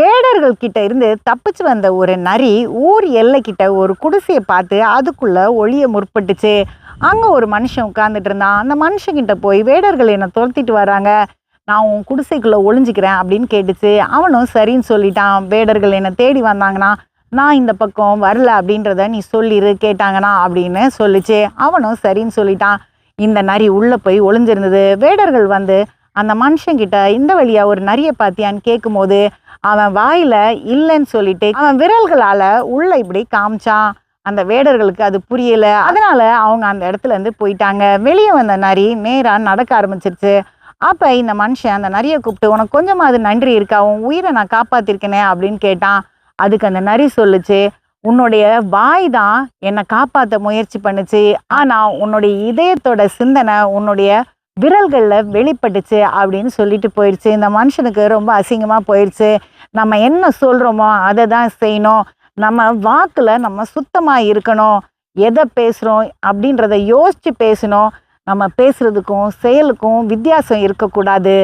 வேடர்கள் கிட்ட இருந்து தப்பிச்சு வந்த ஒரு நரி ஊர் எல்லைக்கிட்ட ஒரு குடிசையை பார்த்து அதுக்குள்ள ஒளிய முற்பட்டுச்சு. அங்க ஒரு மனுஷன் உட்கார்ந்துட்டு இருந்தான். அந்த மனுஷங்கிட்ட போய் வேடர்கள் என்னை துரத்திட்டு வராங்க. நான் உன் குடிசைக்குள்ள ஒளிஞ்சுக்கிறேன் அப்படின்னு கேட்டுச்சு. அவனும் சரின்னு சொல்லிட்டான். வேடர்கள் என்னை தேடி வந்தாங்கன்னா நான் இந்த பக்கம் வரல அப்படின்றத நீ சொல்லிரு கேட்டாங்கன்னா அப்படின்னு சொல்லிச்சு. அவனும் சரின்னு சொல்லிட்டான். இந்த நரி உள்ள போய் ஒளிஞ்சிருந்தது. வேடர்கள் வந்து அந்த மனுஷங்கிட்ட இந்த வழியா ஒரு நரியை பார்த்தியான்னு கேட்கும்போது அவன் வாயில இல்லைன்னு சொல்லிட்டு அவன் விரல்களால உள்ள இப்படி காமிச்சான். அந்த வேடர்களுக்கு அது புரியல. அதனால அவங்க அந்த இடத்துல இருந்து போயிட்டாங்க. வெளியே வந்த நரி நேரா நடக்க ஆரம்பிச்சிருச்சு. அப்ப இந்த மனுஷன் அந்த நரியை கூப்பிட்டு உனக்கு கொஞ்சமாவது நன்றி இருக்கா? உன் உயிரை நான் காப்பாத்திருக்கேனே அப்படின்னு கேட்டான். அதுக்கு அந்த நரி சொல்லுச்சு உன்னுடைய வாய் தான் என்னை காப்பாற்ற முயற்சி பண்ணுச்சு. ஆனா உன்னுடைய இதயத்தோட சிந்தனை உன்னுடைய விரல்களில் வெளிப்பட்டுச்சு அப்படின்னு சொல்லிட்டு போயிடுச்சு இந்த மனுஷனுக்கு ரொம்ப அசிங்கமாக போயிடுச்சு நம்ம என்ன சொல்கிறோமோ அதை தான் செய்யணும். நம்ம வாக்கில் நம்ம சுத்தமாக இருக்கணும். எதை பேசுகிறோம் அப்படின்றத யோசித்து பேசணும். நம்ம பேசுகிறதுக்கும் செயலுக்கும் வித்தியாசம் இருக்கக்கூடாது.